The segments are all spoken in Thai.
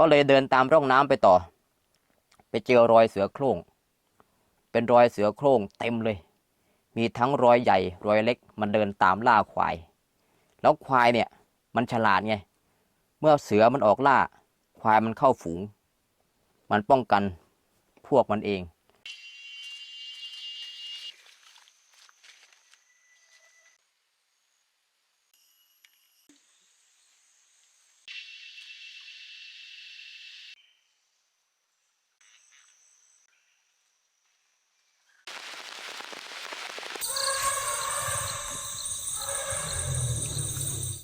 ก็เลยเดินตามร่องน้ำไปต่อ ไปเจอรอยเสือโคร่ง เป็นรอยเสือโคร่งเต็มเลย มีทั้งรอยใหญ่รอยเล็ก มันเดินตามล่าควาย แล้วควายเนี่ยมันฉลาดไง เมื่อเสือมันออกล่า ควายมันเข้าฝูง มันป้องกันพวกมันเอง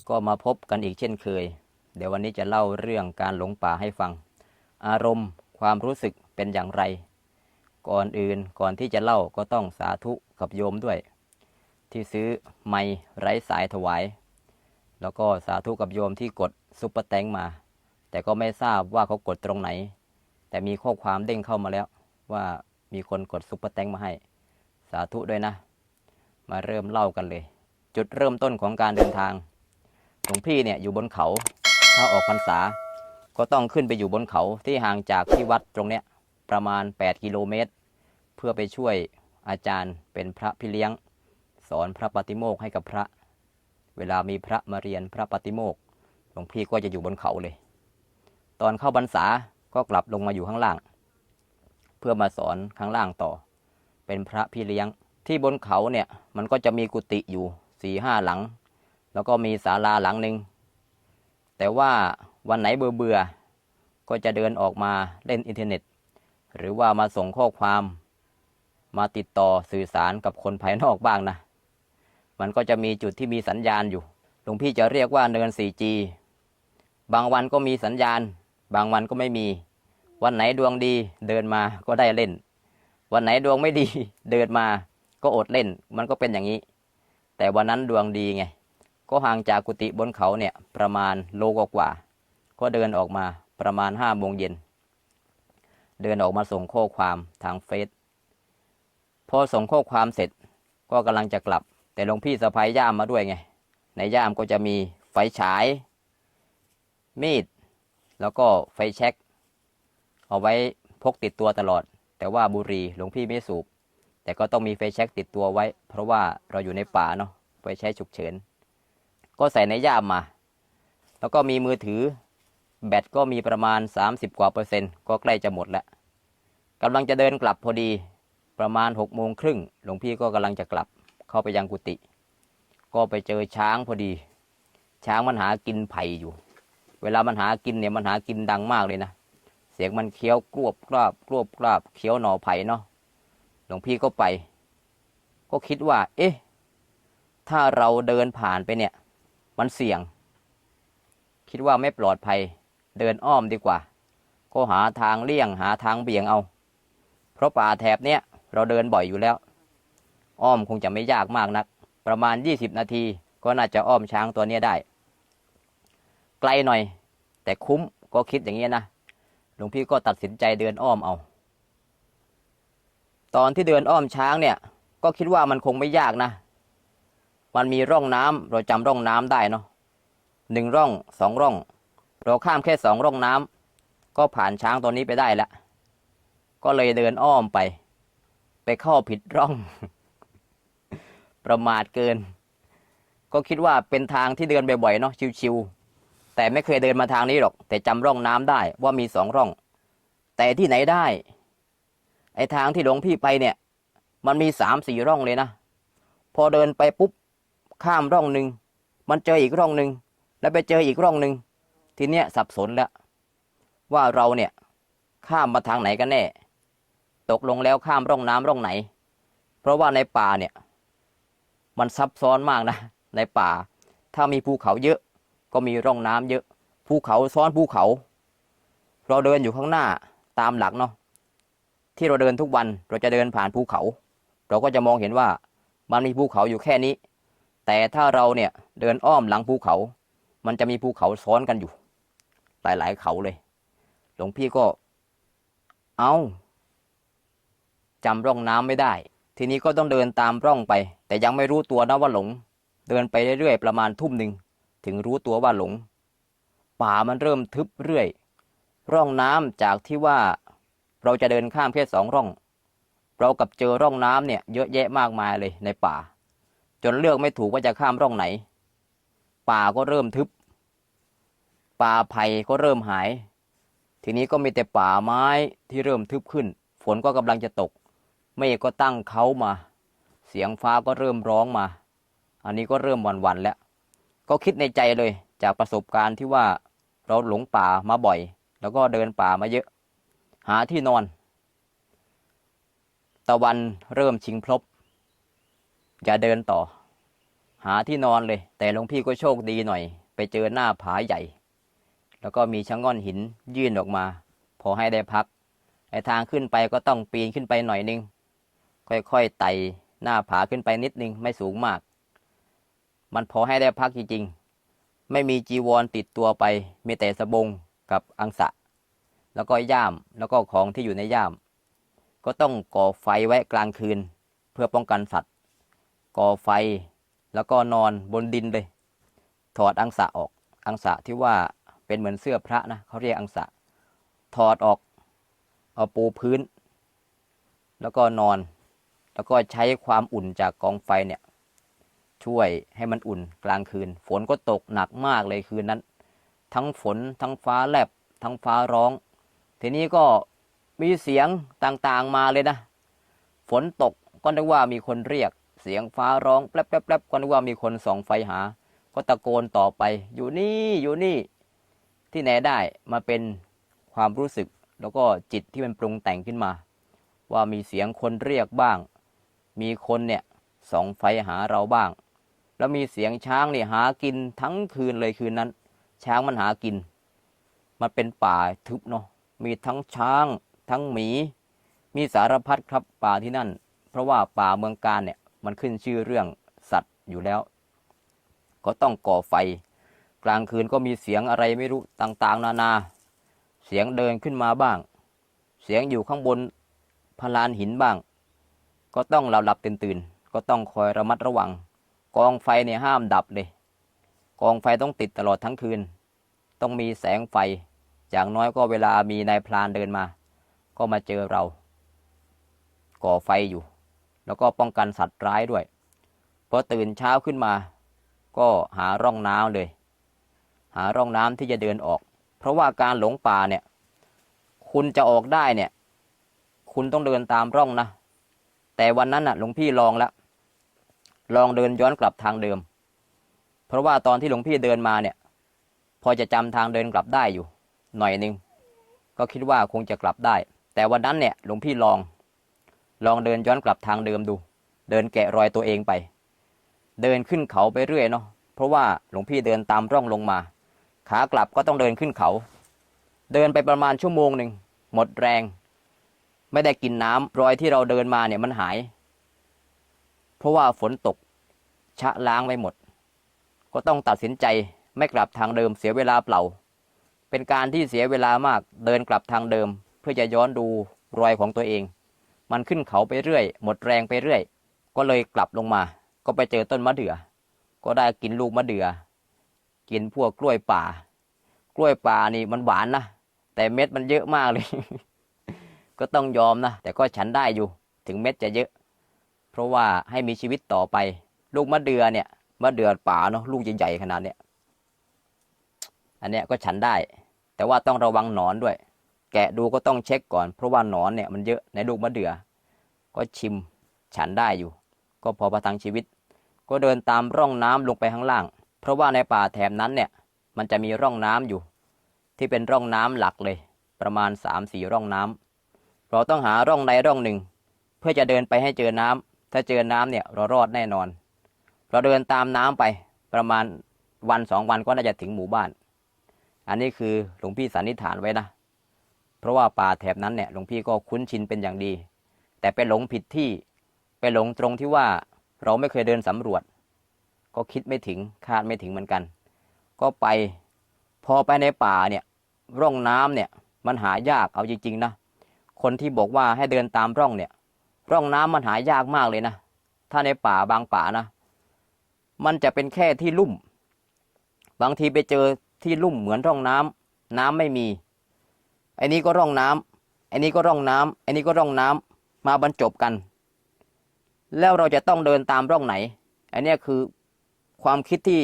ก็มาพบกันอีกเช่นเคย เดี๋ยววันนี้จะเล่าเรื่องการหลงป่าให้ฟัง อารมณ์ความรู้สึกเป็นอย่างไร ก่อนอื่นก่อนที่จะเล่าก็ต้องสาธุกับโยมด้วย ที่ซื้อไม้ไร้สายถวาย แล้วก็สาธุกับโยมที่กดซุปเปอร์แตงมา แต่ก็ไม่ทราบว่าเขากดตรงไหน แต่มีข้อความเด้งเข้ามาแล้วว่ามีคนกดซุปเปอร์แตงมาให้ สาธุด้วยนะ มาเริ่มเล่ากันเลย จุดเริ่มต้นของการเดินทาง หลวงพี่เนี่ยอยู่บนเขา ถ้าออกพรรษา ก็ต้องขึ้นไปอยู่บนเขาที่ห่างจากที่วัดตรงเนี้ยประมาณ 8 กิโลเมตร เพื่อไปช่วยอาจารย์เป็นพระพี่เลี้ยง สอนพระปฏิโมกให้กับพระ เวลามีพระมาเรียนพระปฏิโมกหลวงพี่ก็จะอยู่บนเขาเลย ตอนเข้าพรรษาก็กลับลงมาอยู่ข้างล่าง เพื่อมาสอนข้างล่างต่อ เป็นพระพี่เลี้ยงที่บนเขาเนี่ยมันก็จะมีกุฏิอยู่สี่ห้าหลัง แล้วก็มีศาลาหลังหนึ่งแต่ว่าวันไหนเบื่อเบื่อๆก็จะเดินออกมาเล่นอินเทอร์เน็ต หรือว่ามาส่งข้อความ มาติดต่อสื่อสารกับคนภายนอกบ้างนะ มันก็จะมีจุดที่มีสัญญาณอยู่หลวงพี่จะเรียกว่าเนิน 4G บางวันก็มีสัญญาณ บางวันก็ไม่มี วันไหนดวงดีเดินมาก็ได้เล่น วันไหนดวงไม่ดีเดินมาก็อดเล่น มันก็เป็นอย่างนี้ แต่วันนั้นดวงดีไง ก็ห่างจากกุฏิบนเขาเนี่ยประมาณโลกว่า ก็เดินออกมาประมาณห้าโมงเย็น เดินออกมาส่งข้อความทางเฟซ พอส่งข้อความเสร็จก็กำลังจะกลับ แต่หลวงพี่สะพายย่ามมาด้วยไง ในย่ามก็จะมีไฟฉาย มีด แล้วก็ไฟแช็กเอาไว้พกติดตัวตลอด แต่ว่าบุหรี่หลวงพี่ไม่สูบ แต่ก็ต้องมีไฟแช็กติดตัวไว้ เพราะว่าเราอยู่ในป่าเนาะไฟใช้ฉุกเฉิน ก็ใส่ในย่ามมา แล้วก็มีมือถือ แบตก็มีประมาณ 30 กว่าเปอร์เซ็นต์ ก็ใกล้จะหมดแล้วกำลังจะเดินกลับพอดีประมาณ6กโมงครึ่งหลวงพี่ก็กำลังจะกลับเข้าไปยังกุฏิก็ไปเจอช้างพอดี ช้างมันหากินไผ่อยู่ เวลามันหากินเนี่ยมันหากินดังมากเลยนะเสียงมันเคี้ยวกรวบกราบกรวบกราบเคี้ยวหน่อไผ่เนาะหลวงพี่ก็ไป ก็คิดว่า เอ๊ะ ถ้าเราเดินผ่านไปเนี่ย มันเสี่ยง คิดว่าไม่ปลอดภัย เดินอ้อมดีกว่า ก็หาทางเลี่ยงหาทางเบี่ยงเอา เพราะป่าแถบเนี้ยเราเดินบ่อยอยู่แล้ว อ้อมคงจะไม่ยากมากนัก ประมาณ 20 นาทีก็น่าจะอ้อมช้างตัวเนี้ยได้ ไกลหน่อย แต่คุ้มก็คิดอย่างนี้นะหลวงพี่ก็ตัดสินใจเดินอ้อมเอา ตอนที่เดินอ้อมช้างเนี่ย ก็คิดว่ามันคงไม่ยากนะ มันมีร่องน้ำเราจำร่องน้ำได้เนาะหนึ่งร่องสองร่อง เราข้ามแค่สองร่องน้ำก็ผ่านช้างตัวนี้ไปได้แล้วก็เลยเดินอ้อมไป ไปเข้าผิดร่อง ประมาทเกิน ก็คิดว่าเป็นทางที่เดินบ่อยๆเนาะชิวๆแต่ไม่เคยเดินมาทางนี้หรอก แต่จำร่องน้ำได้ว่ามีสองร่อง แต่ที่ไหนได้ ไอ้ทางที่หลวงพี่ไปเนี่ย มันมีสามสี่ร่องเลยนะพอเดินไปปุ๊บ ข้ามร่องหนึ่งมันเจออีกร่องหนึ่งแล้วไปเจออีกร่องหนึ่งทีเนี้ยสับสนแล้วว่าเราเนี่ยข้ามมาทางไหนกันแน่ ตกลงแล้วข้ามร่องน้ำร่องไหน เพราะว่าในป่าเนี่ย มันซับซ้อนมากนะ ในป่า ถ้ามีภูเขาเยอะ ก็มีร่องน้ำเยอะ ภูเขาซ้อนภูเขา เราเดินอยู่ข้างหน้าตามหลักเนาะที่เราเดินทุกวันเราจะเดินผ่านภูเขา เราก็จะมองเห็นว่ามันมีภูเขาอยู่แค่นี้ แต่ถ้าเราเนี่ยเดินอ้อมหลังภูเขา มันจะมีภูเขาซ้อนกันอยู่ หลายๆเขาเลย หลวงพี่ก็ เอาจำร่องน้ำไม่ได้ ทีนี้ก็ต้องเดินตามร่องไป แต่ยังไม่รู้ตัวนะว่าหลง เดินไปเรื่อยๆประมาณทุ่มหนึ่งถึงรู้ตัวว่าหลง ป่ามันเริ่มทึบเรื่อย ร่องน้ำจากที่ว่าเราจะเดินข้ามแค่สองร่อง เรากับเจอร่องน้ำเนี่ยเยอะแยะมากมายเลยในป่า จนเลือกไม่ถูกว่าจะข้ามร่องไหน ป่าก็เริ่มทึบ ป่าไผ่ก็เริ่มหาย ทีนี้ก็มีแต่ป่าไม้ที่เริ่มทึบขึ้น ฝนก็กำลังจะตก เมฆก็ตั้งเขามา เสียงฟ้าก็เริ่มร้องมา อันนี้ก็เริ่มวันๆแล้ว ก็คิดในใจเลย จากประสบการณ์ที่ว่าเราหลงป่ามาบ่อย แล้วก็เดินป่ามาเยอะ หาที่นอน ตะวันเริ่มชิงพลบ อย่าเดินต่อ หาที่นอนเลย แต่หลวงพี่ก็โชคดีหน่อย ไปเจอหน้าผาใหญ่ แล้วก็มีชะง่อนหินยื่นออกมา พอให้ได้พักไอ้ทางขึ้นไปก็ต้องปีนขึ้นไปหน่อยนึง ค่อยๆไต่หน้าผาขึ้นไปนิดนึงไม่สูงมาก มันพอให้ได้พักจริงๆ ไม่มีจีวรติดตัวไป มีแต่สบงกับอังสะ แล้วก็ย่ามแล้วก็ของที่อยู่ในย่าม ก็ต้องก่อไฟไว้กลางคืน เพื่อป้องกันสัตว์ ก่อไฟ แล้วก็นอนบนดินเลย ถอดอังสะออก อังสะที่ว่าเป็นเหมือนเสื้อพระนะเขาเรียกอังสะ ถอดออก เอาปูพื้น แล้วก็นอน แล้วก็ใช้ความอุ่นจากกองไฟเนี่ย ช่วยให้มันอุ่นกลางคืน ฝนก็ตกหนักมากเลยคืนนั้น ทั้งฝนทั้งฟ้าแลบ ทั้งฟ้าร้อง ทีนี้ก็มีเสียงต่างๆมาเลยนะ ฝนตกก็นึกว่ามีคนเรียก เสียงฟ้าร้องแป๊บแป๊บแป๊บก็นึกว่ามีคนส่องไฟหา ก็ตะโกนต่อไป อยู่นี่อยู่นี่ ที่ไหนได้มาเป็นความรู้สึก แล้วก็จิตที่มันปรุงแต่งขึ้นมา ว่ามีเสียงคนเรียกบ้าง มีคนเนี่ยส่องไฟหาเราบ้าง แล้วมีเสียงช้างเนี่ยหากินทั้งคืนเลยคืนนั้น ช้างมันหากิน มันเป็นป่าทึบเนาะมีทั้งช้าง ทั้งหมี มีสารพัดครับป่าที่นั่น เพราะว่าป่าเมืองการเนี่ย มันขึ้นชื่อเรื่องสัตว์อยู่แล้ว ก็ต้องก่อไฟ กลางคืนก็มีเสียงอะไรไม่รู้ต่างๆ นานา เสียงเดินขึ้นมาบ้าง เสียงอยู่ข้างบนพลานหินบ้าง ก็ต้องหลับหลับตื่นตื่นๆก็ต้องคอยระมัดระวัง กองไฟเนี่ยห้ามดับเลย กองไฟต้องติดตลอดทั้งคืน ต้องมีแสงไฟอย่างน้อยก็เวลามีนายพรานเดินมา ก็มาเจอเรา ก่อไฟอยู่ แล้วก็ป้องกันสัตว์ร้ายด้วยพอตื่นเช้าขึ้นมา ก็หาร่องน้ำเลย หาร่องน้ำที่จะเดินออก เพราะว่าการหลงป่าเนี่ย คุณจะออกได้เนี่ย คุณต้องเดินตามร่องนะ แต่วันนั้นน่ะหลวงพี่ลองแล้วลองเดินย้อนกลับทางเดิม เพราะว่าตอนที่หลวงพี่เดินมาเนี่ย พอจะจำทางเดินกลับได้อยู่ หน่อยนึง ก็คิดว่าคงจะกลับได้ แต่วันนั้นเนี่ยหลวงพี่ลอง ลองเดินย้อนกลับทางเดิมดู เดินแกะรอยตัวเองไป เดินขึ้นเขาไปเรื่อยเนาะเพราะว่าหลวงพี่เดินตามร่องลงมา ขากลับก็ต้องเดินขึ้นเขา เดินไปประมาณชั่วโมงหนึ่งหมดแรง ไม่ได้กินน้ำรอยที่เราเดินมาเนี่ยมันหาย เพราะว่าฝนตก ชะล้างไปหมด ก็ต้องตัดสินใจไม่กลับทางเดิมเสียเวลาเปล่า เป็นการที่เสียเวลามากเดินกลับทางเดิม เพื่อจะย้อนดูรอยของตัวเอง มันขึ้นเขาไปเรื่อย หมดแรงไปเรื่อย ก็เลยกลับลงมา ก็ไปเจอต้นมะเดื่อ ก็ได้กินลูกมะเดื่อ กินพวกกล้วยป่า กล้วยป่านี่มันหวานนะ แต่เม็ดมันเยอะมากเลย ก็ต้องยอมนะ แต่ก็ฉันได้อยู่ ถึงเม็ดจะเยอะ เพราะว่าให้มีชีวิตต่อไป ลูกมะเดื่อเนี่ย มะเดื่อป่าเนาะ ลูกใหญ่ๆขนาดเนี้ย อันเนี้ยก็ฉันได้ แต่ว่าต้องระวังหนอนด้วย แกะดูก็ต้องเช็คก่อน เพราะว่าหนอนเนี่ยมันเยอะในลูกมะเดื่อ ก็ชิมฉันได้อยู่ ก็พอประทังชีวิต ก็เดินตามร่องน้ำลงไปข้างล่าง เพราะว่าในป่าแถบนั้นเนี่ยมันจะมีร่องน้ำอยู่ ที่เป็นร่องน้ำหลักเลย ประมาณ3ามสี่ร่องน้ำเราต้องหาร่องใดร่องหนึ่ง เพื่อจะเดินไปให้เจอน้ำถ้าเจอน้ำเนี่ยเรารอดแน่นอน เราเดินตามน้ำไปประมาณวันสองวันก็น่าจะถึงหมู่บ้าน อันนี้คือหลวงพี่สันนิษฐานไว้นะ เพราะว่าป่าแถบนั้นเนี่ยหลวงพี่ก็คุ้นชินเป็นอย่างดี แต่ไปหลงผิดที่ไปหลงตรงที่ว่าเราไม่เคยเดินสำรวจ ก็คิดไม่ถึงคาดไม่ถึงเหมือนกัน ก็ไปพอไปในป่าเนี่ยร่องน้ำเนี่ยมันหายากเอาจริงๆนะคนที่บอกว่าให้เดินตามร่องเนี่ย ร่องน้ำมันหายากมากเลยนะ ถ้าในป่าบางป่านะ มันจะเป็นแค่ที่ลุ่ม บางทีไปเจอที่ลุ่มเหมือนร่องน้ำน้ำไม่มี อ้นี้ก็ร่องน้ำไอ้นี้ก็ร่องน้ำไอ้นี้ก็ร่องน้ำมาบรรจบกัน แล้วเราจะต้องเดินตามร่องไหน อันนี้คือความคิดที่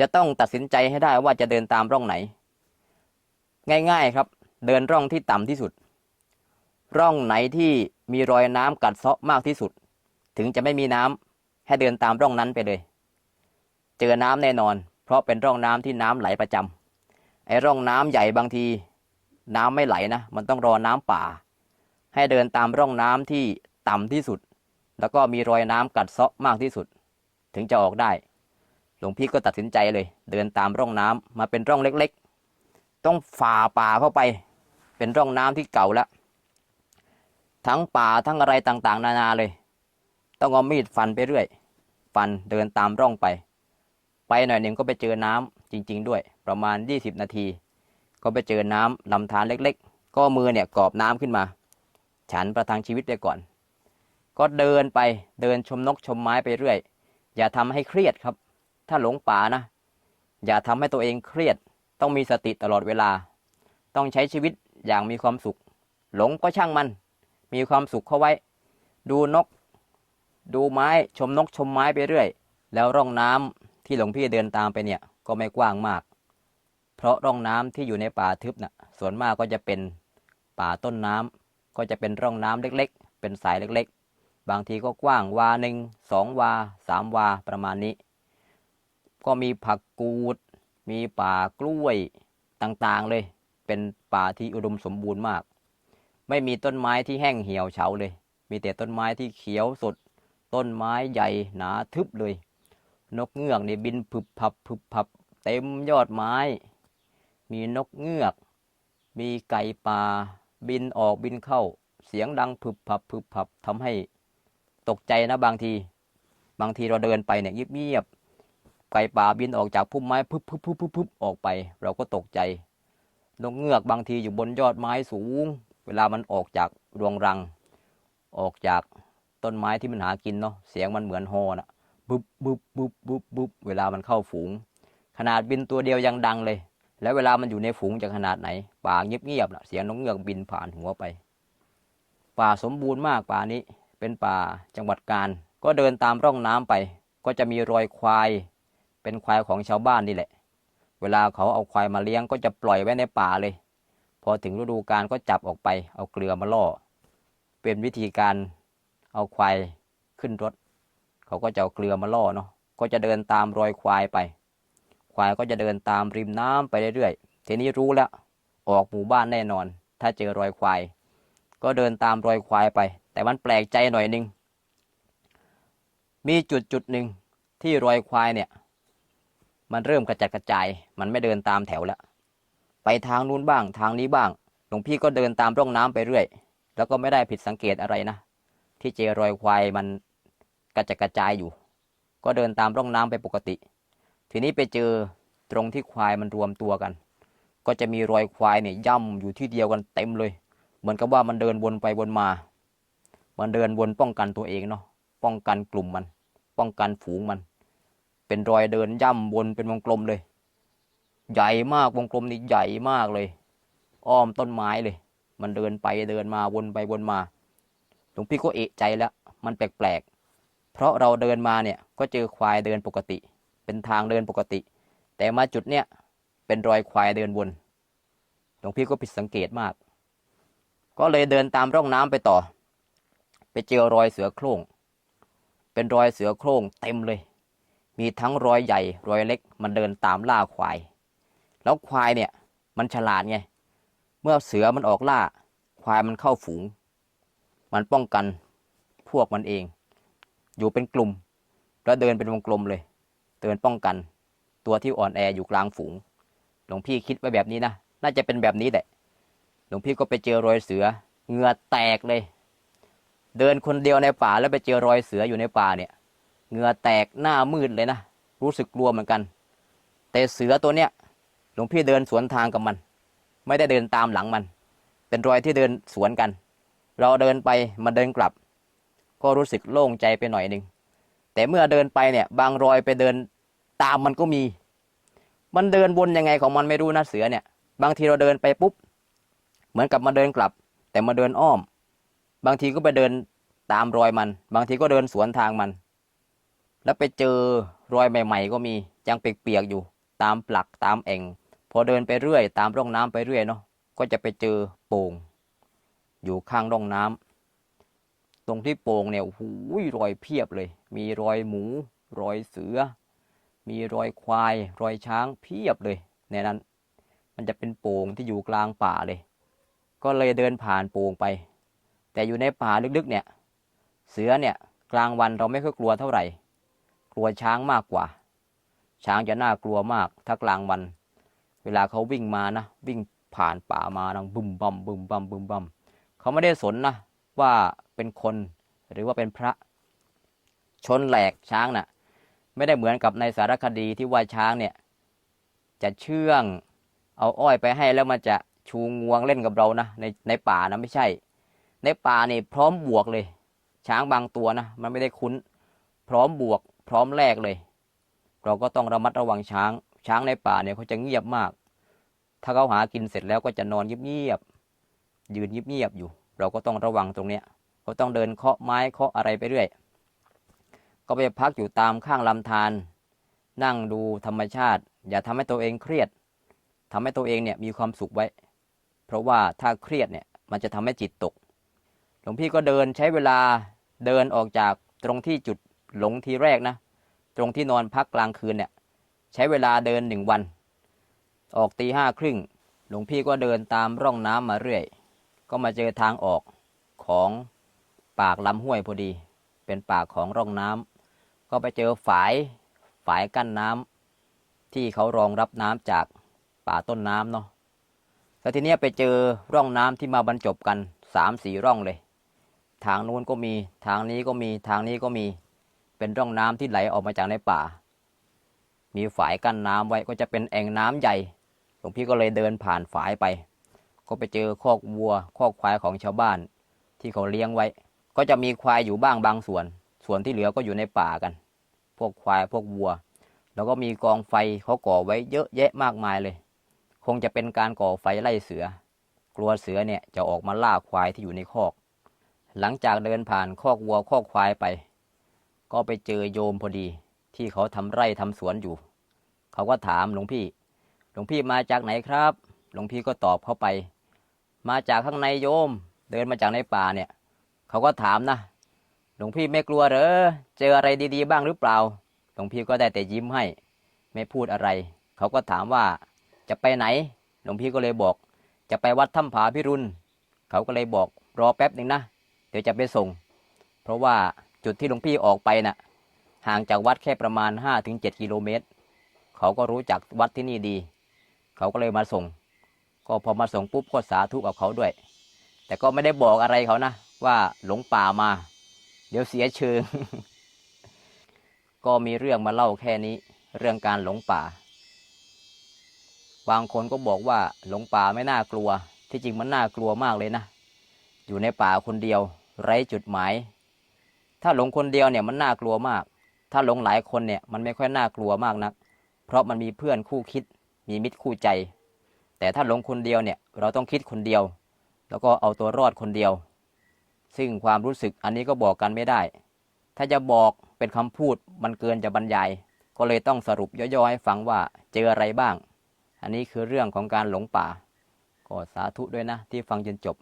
จะต้องตัดสินใจให้ได้ว่าจะเดินตามร่องไหน ง่ายๆครับ เดินร่องที่ต่ำที่สุด ร่องไหนที่มีรอยน้ำกัดเซาะมากที่สุด ถึงจะไม่มีน้ำให้เดินตามร่องนั้นไปเลย เจอน้ำแน่นอน เพราะเป็นร่องน้ำที่น้ำไหลประจำไอ้ร่องน้ำใหญ่บางที น้ำไม่ไหลนะ มันต้องรอน้ำป่า ให้เดินตามร่องน้ำที่ต่ำที่สุด แล้วก็มีรอยน้ำกัดเซาะมากที่สุด ถึงจะออกได้ หลวงพี่ก็ตัดสินใจเลย เดินตามร่องน้ำมาเป็นร่องเล็กๆ ต้องฝ่าป่าเข้าไป เป็นร่องน้ำที่เก่าแล้วทั้งป่าทั้งอะไรต่างๆ นานาเลย ต้องเอามีดฟันไปเรื่อย ฟันเดินตามร่องไป ไปหน่อยหนึ่งก็ไปเจอน้ำจริง ๆ ด้วย ประมาณ 20 นาที ก็ไปเจอน้ำลำธารเล็ก ๆ ก็มือเนี่ยกอบน้ำขึ้นมา ฉันประทังชีวิตไปก่อน ก็เดินไปเดินชมนกชมไม้ไปเรื่อย อย่าทำให้เครียดครับ ถ้าหลงป่านะ อย่าทำให้ตัวเองเครียด ต้องมีสติตลอดเวลา ต้องใช้ชีวิตอย่างมีความสุข หลงก็ช่างมัน มีความสุขเข้าไว้ ดูนก ดูไม้ชมนกชมไม้ไปเรื่อย แล้วร่องน้ำที่หลวงพี่เดินตามไปเนี่ยก็ไม่กว้างมาก เพราะร่องน้ำที่อยู่ในป่าทึบน่ะส่วนมากก็จะเป็นป่าต้นน้ำก็จะเป็นร่องน้ำเล็กๆ เป็นสายเล็กๆ บางทีก็กว้างวาหนึ่งสองวาสามวาประมาณนี้ ก็มีผักกูด มีป่ากล้วยต่างๆเลย เป็นป่าที่อุดมสมบูรณ์มาก ไม่มีต้นไม้ที่แห้งเหี่ยวเฉาเลย มีแต่ต้นไม้ที่เขียวสด ต้นไม้ใหญ่หนาทึบเลย นกเงือกนี่บินผึบพับผึบพับ เต็มยอดไม้ มีนกเงือก มีไก่ป่า บินออกบินเข้า เสียงดังผึบพับผึบพับทำให้ตกใจนะบางที บางทีเราเดินไปเนี่ยเงียบๆไก่ป่าบินออกจากพุ่มไม้พึบพึบพึบพึบพึบออกไป เราก็ตกใจ นกเงือกบางทีอยู่บนยอดไม้สูง เวลามันออกจากรวงรัง ออกจากต้นไม้ที่มันหากินเนาะ เสียงมันเหมือนฮอนะบุบบุบบุบบุบบุบเวลามันเข้าฝูง ขนาดบินตัวเดียวยังดังเลย แล้วเวลามันอยู่ในฝูงจะขนาดไหน ป่าเงียบๆนะเสียงนกเงือกบินผ่านหัวไป ป่าสมบูรณ์มากป่านี้ เป็นป่าจังหวัดกาญก็เดินตามร่องน้ำไป ก็จะมีรอยควาย เป็นควายของชาวบ้านนี่แหละ เวลาเขาเอาควายมาเลี้ยงก็จะปล่อยไว้ในป่าเลย พอถึงฤดูกาลก็จับออกไป เอาเกลือมาล่อ เป็นวิธีการเอาควายขึ้นรถ เขาก็จะเอาเกลือมาล่อเนาะ ก็จะเดินตามรอยควายไป ควายก็จะเดินตามริมน้ำไปเรื่อยๆทีนี้รู้แล้ว ออกหมู่บ้านแน่นอน ถ้าเจอรอยควาย ก็เดินตามรอยควายไป แต่มันแปลกใจหน่อยนึง มีจุดจุดหนึ่งที่รอยควายเนี่ย มันเริ่มกระจัดกระจาย มันไม่เดินตามแถวแล้ว ไปทางนู้นบ้าง ทางนี้บ้าง หลวงพี่ก็เดินตามร่องน้ำไปเรื่อย แล้วก็ไม่ได้ผิดสังเกตอะไรนะ ที่เจอรอยควายมันกระจัดกระจายอยู่ ก็เดินตามร่องน้ำไปปกติ ทีนี้ไปเจอตรงที่ควายมันรวมตัวกัน ก็จะมีรอยควายเนี่ยย่ำอยู่ที่เดียวกันเต็มเลย เหมือนกับว่ามันเดินวนไปวนมา มันเดินวนป้องกันตัวเองเนาะป้องกันกลุ่มมัน ป้องกันฝูงมัน เป็นรอยเดินย่ำวนเป็นวงกลมเลย ใหญ่มากวงกลมนี่ใหญ่มากเลย อ้อมต้นไม้เลย มันเดินไปเดินมาวนไปวนมาหลวงพี่ก็เอะใจแล้ว มันแปลกๆเพราะเราเดินมาเนี่ยก็เจอควายเดินปกติ เป็นทางเดินปกติ แต่มาจุดเนี้ยเป็นรอยควายเดินวนหลวงพี่ก็ผิดสังเกตมาก ก็เลยเดินตามร่องน้ำไปต่อ ไปเจอรอยเสือโคร่ง เป็นรอยเสือโคร่งเต็มเลย มีทั้งรอยใหญ่รอยเล็ก มันเดินตามล่าควาย แล้วควายเนี่ยมันฉลาดไง เมื่อเสือมันออกล่า ควายมันเข้าฝูง มันป้องกันพวกมันเอง อยู่เป็นกลุ่ม แล้วเดินเป็นวงกลมเลย เดินป้องกัน ตัวที่อ่อนแออยู่กลางฝูง หลวงพี่คิดไว้แบบนี้นะ น่าจะเป็นแบบนี้แหละ หลวงพี่ก็ไปเจอรอยเสือ เหงื่อแตกเลย เดินคนเดียวในป่าแล้วไปเจอรอยเสืออยู่ในป่าเนี่ย เหงื่อแตกหน้ามืดเลยนะ รู้สึกกลัวเหมือนกัน แต่เสือตัวเนี้ย หลวงพี่เดินสวนทางกับมัน ไม่ได้เดินตามหลังมัน เป็นรอยที่เดินสวนกัน เราเดินไปมันเดินกลับ ก็รู้สึกโล่งใจไปหน่อยหนึ่ง แต่เมื่อเดินไปเนี่ย บางรอยไปเดินตามมันก็มี มันเดินวนยังไงของมันไม่รู้นะเสือเนี่ย บางทีเราเดินไปปุ๊บ เหมือนกับมาเดินกลับ แต่มาเดินอ้อม บางทีก็ไปเดินตามรอยมัน บางทีก็เดินสวนทางมัน แล้วไปเจอรอยใหม่ ๆ ก็มียังเปียกๆอยู่ ตามปลักตามแอ่ง พอเดินไปเรื่อย ตามร่องน้ำไปเรื่อยเนาะก็จะไปเจอโป่ง อยู่ข้างร่องน้ำตรงที่โป่งเนี่ยโอ้โหรอยเพียบเลย มีรอยหมู รอยเสือ มีรอยควาย รอยช้างเพียบเลยในนั้น มันจะเป็นโป่งที่อยู่กลางป่าเลย ก็เลยเดินผ่านโป่งไป แต่อยู่ในป่าลึกๆเนี่ย เสือเนี่ยกลางวันเราไม่ค่อยกลัวเท่าไหร่ กลัวช้างมากกว่า ช้างจะน่ากลัวมากถ้ากลางวัน เวลาเขาวิ่งมานะ วิ่งผ่านป่ามาดังบึมบัมบึมบัมบึมบัมเขาไม่ได้สนนะว่าเป็นคนหรือว่าเป็นพระ ชนแหลกช้างน่ะ ไม่ได้เหมือนกับในสารคดีที่ว่าช้างเนี่ย จะเชื่อง เอาอ้อยไปให้แล้วมันจะชูงวงเล่นกับเรานะในในป่านะไม่ใช่ ในป่านี่พร้อมบวกเลย ช้างบางตัวนะมันไม่ได้คุ้น พร้อมบวก พร้อมแลกเลย เราก็ต้องระมัดระวังช้าง ช้างในป่าเนี่ยเขาจะเงียบมาก ถ้าเขาหากินเสร็จแล้วก็จะนอนเงียบๆยืนเงียบๆอยู่ เราก็ต้องระวังตรงเนี้ยเขาต้องเดินเคาะไม้เคาะอะไรไปเรื่อย ก็ไปพักอยู่ตามข้างลำธารนั่งดูธรรมชาติ อย่าทำให้ตัวเองเครียดทำให้ตัวเองเนี่ยมีความสุขไว้ เพราะว่าถ้าเครียดเนี่ยมันจะทำให้จิตตก หลวงพี่ก็เดินใช้เวลาเดินออกจากตรงที่จุดหลงทีแรกนะ ตรงที่นอนพักกลางคืนเนี่ยใช้เวลาเดินหนึ่งวัน ออกตีห้าครึ่งหลวงพี่ก็เดินตามร่องน้ำมาเรื่อย ก็มาเจอทางออกของปากลำห้วยพอดี เป็นปากของร่องน้ำ ก็ไปเจอฝายฝายกั้นน้ำที่เขารองรับน้ำจากป่าต้นน้ำเนาะแล้วทีเนี้ยไปเจอร่องน้ำที่มาบรรจบกันสามสี่ร่องเลย ทางนู้นก็มีทางนี้ก็มีทางนี้ก็มีเป็นร่องน้ำที่ไหลออกมาจากในป่า มีฝายกั้นน้ำไว้ก็จะเป็นแอ่งน้ำใหญ่หลวงพี่ก็เลยเดินผ่านฝายไป ก็ไปเจอคอกวัวคอกควายของชาวบ้าน ที่เขาเลี้ยงไว้ ก็จะมีควายอยู่บ้างบางส่วน ส่วนที่เหลือก็อยู่ในป่ากัน พวกควายพวกวัว แล้วก็มีกองไฟเขาก่อไว้เยอะแยะมากมายเลย คงจะเป็นการก่อไฟไล่เสือ กลัวเสือเนี่ยจะออกมาล่าควายที่อยู่ในคอก หลังจากเดินผ่านคอกวัวคอกควายไป ก็ไปเจอโยมพอดี ที่เขาทำไร่ทำสวนอยู่ เขาก็ถามหลวงพี่ หลวงพี่มาจากไหนครับ หลวงพี่ก็ตอบเข้าไป มาจากข้างในโยม เดินมาจากในป่าเนี่ย เขาก็ถามนะ หลวงพี่ไม่กลัวเหรอ เจออะไรดีๆ บ้างหรือเปล่า หลวงพี่ก็ได้แต่ยิ้มให้ ไม่พูดอะไร เขาก็ถามว่าจะไปไหน หลวงพี่ก็เลยบอก จะไปวัดถ้ำผาพิรุณ เขาก็เลยบอกรอแป๊บหนึ่งนะ เดี๋ยวจะไปส่ง เพราะว่าจุดที่หลวงพี่ออกไปน่ะ ห่างจากวัดแค่ประมาณ 5-7 กิโลเมตร เขาก็รู้จักวัดที่นี่ดี เขาก็เลยมาส่ง ก็พอมาส่งปุ๊บก็สาธุกับเขาด้วย แต่ก็ไม่ได้บอกอะไรเขานะว่าหลงป่ามา เดี๋ยวเสียเชิง ก็มีเรื่องมาเล่าแค่นี้ เรื่องการหลงป่า บางคนก็บอกว่าหลงป่าไม่น่ากลัว ที่จริงมันน่ากลัวมากเลยนะ อยู่ในป่าคนเดียว ไร้จุดหมาย ถ้าหลงคนเดียวเนี่ยมันน่ากลัวมาก ถ้าหลงหลายคนเนี่ยมันไม่ค่อยน่ากลัวมากนัก เพราะมันมีเพื่อนคู่คิด มีมิตรคู่ใจ แต่ถ้าหลงคนเดียวเนี่ยเราต้องคิดคนเดียว แล้วก็เอาตัวรอดคนเดียว ซึ่งความรู้สึกอันนี้ก็บอกกันไม่ได้ ถ้าจะบอกเป็นคำพูดมันเกินจะบรรยาย ก็เลยต้องสรุปย่อยๆให้ฟังว่าเจออะไรบ้าง อันนี้คือเรื่องของการหลงป่า ก็สาธุด้วยนะที่ฟังจนจบ